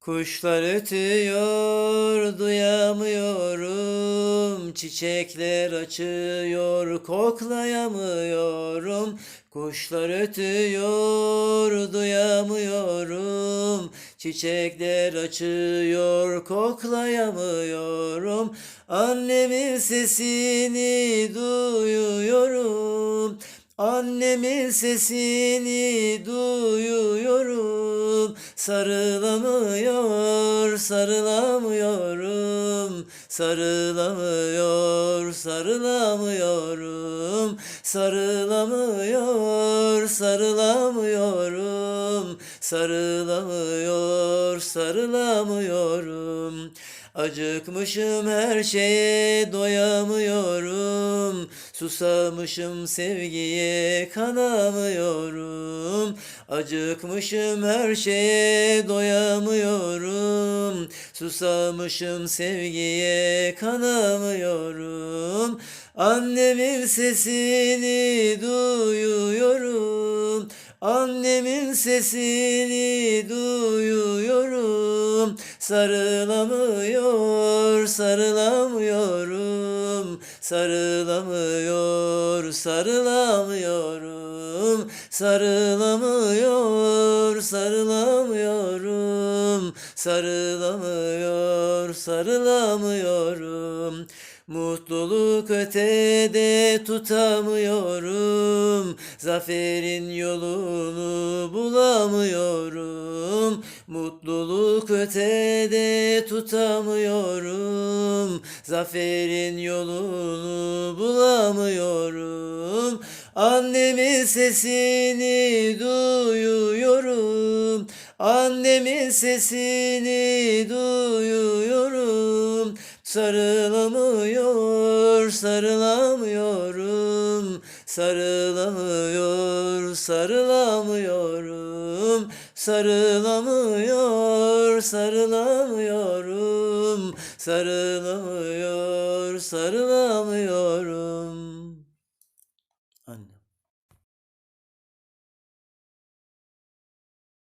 Kuşlar ötüyor, duyamıyorum. Çiçekler açıyor, koklayamıyorum. Kuşlar ötüyor, duyamıyorum. Çiçekler açıyor, koklayamıyorum. Annemin sesini duyuyorum. Annemin sesini duyuyorum. Sarılamıyor, sarılamıyorum. Sarılamıyor, sarılamıyorum. Sarılamıyor, sarılamıyorum. Sarılamıyor, sarılamıyorum. Acıkmışım her şeye doyamıyorum. Susamışım sevgiye kanamıyorum. Acıkmışım her şeye doyamıyorum. Susamışım sevgiye kanamıyorum. Annemin sesini duyuyorum. Annemin sesini duyuyorum. Sarılamıyor, sarılamıyorum. Sarılamıyor, sarılamıyorum. Sarılamıyor, sarılamıyorum. Sarılamıyor, sarılamıyorum. Mutluluk ötede tutamıyorum. Zaferin yolunu tutamıyorum. Zaferin yolunu bulamıyorum. Annemin sesini duyuyorum. Annemin sesini duyuyorum. Sarılamıyor, sarılamıyorum. Sarılamıyor, sarılamıyorum. Sarılamıyor, sarılamıyorum. Sarılamıyor, sarılamıyorum.